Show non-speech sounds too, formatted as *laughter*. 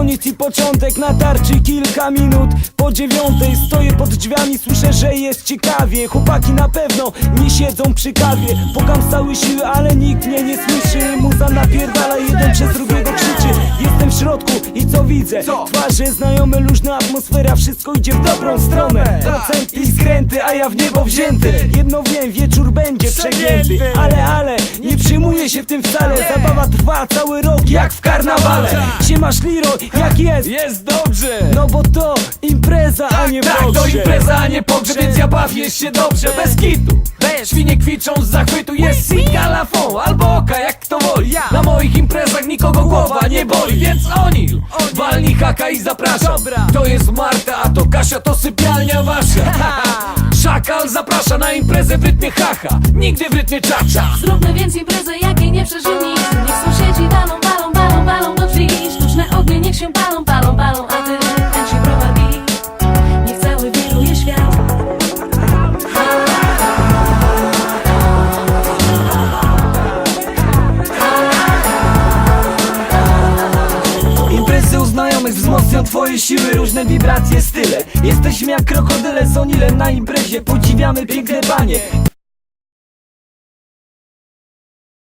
koniec i początek na tarczy kilka minut. Po dziewiątej stoję pod drzwiami, słyszę, że jest ciekawie. Chłopaki na pewno nie siedzą przy kawie. Pukam z całej siły, ale nikt mnie nie słyszy. Muza napierdala, jeden przez drugiego krzyczy. Jestem w środku i co widzę? Twarze znajome, luźna atmosfera, wszystko idzie w dobrą stronę. Procenty i skręty, a ja w niebo wzięty. Jedno wiem, wieczór będzie przegięty. Ale, ale, się w tym wcale. Zabawa trwa cały rok, jak w karnawale. Siemasz Liro, jak jest? Jest dobrze! No bo to impreza, a nie Tak, to pogrzeb. impreza, a nie pogrzeb, więc ja bawię się dobrze, bez kitu. Świnie kwiczą z zachwytu, jest sika la fond, albo oka, jak kto woli. Na moich imprezach nikogo głowa nie boli, więc oni Walnij haka i zapraszam. To jest Marta, a to Kasia, to sypialnia wasza *laughs* zaprasza na imprezę w rytmie haha Nigdy w rytmie czacza. Zróbmy więc imprezę, jakiej nie przeżył znajomych wzmocnią twoje siły Różne wibracje, style. Jesteśmy jak krokodyle z onilem na imprezie. Podziwiamy piękne panie